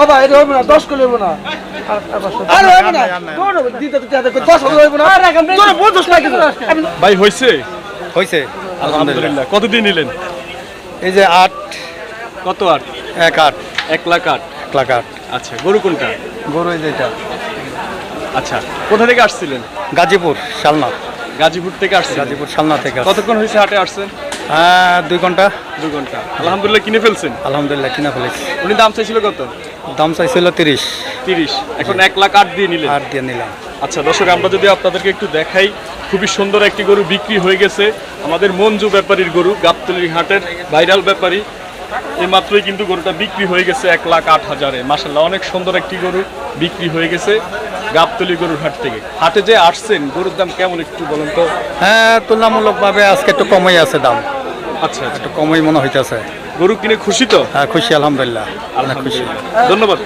ও ভাই এটা হইব না দশ হইব না। হয়েছে হয়েছে আলহামদুলিল্লাহ। কতদিন নিলেন? এই যে আট। কত আট? এক আট। এক লাখ আট। এক লাখ আট। আচ্ছা গরু কোনটা? গরু এই যেটা আচ্ছা কোথা থেকে আসছিলেন? গাজীপুর শালনা। গাজীপুর থেকে আসছিলেন? গাজীপুর শালনা থেকে আসছে। কতক্ষণ হয়েছে হাটে আসছেন? হ্যাঁ দুই ঘণ্টা। দুই ঘণ্টা। আলহামদুলিল্লাহ কিনে ফেলছেন? আলহামদুলিল্লাহ কিনা ফেলেছি। উনি দাম চাইছিল কত? দাম চাইছিল তিরিশ। তিরিশ। এখন এক লাখ আট দিয়ে নিলেন। আট দিয়ে নিলাম। আচ্ছা দর্শক আমরা যদি আপনাদেরকে একটু দেখাই খুবই সুন্দর একটি গরু বিক্রি হয়ে গেছে। আমাদের মঞ্জু ব্যাপারীর গরু গাবতলির হাটের ভাইরাল ব্যাপারী। এই মাত্রই কিন্তু গরুটা বিক্রি হয়ে গেছে এক লাখ আট হাজারে। মাসাল্লাহ অনেক সুন্দর একটি গরু বিক্রি হয়ে গেছে গাবতলি গরুর হাট থেকে। হাটে যে আসছেন গরুর দাম কেমন একটু বলুন তো? হ্যাঁ তুলনামূলকভাবে আজকে একটু কমই আছে দাম। আচ্ছা আচ্ছা। একটু কমই মনে হইতেছে। গরু কিনে খুশি তো? হ্যাঁ খুশি আলহামদুলিল্লাহ। খুশি আলহামদুলিল্লাহ। ধন্যবাদ।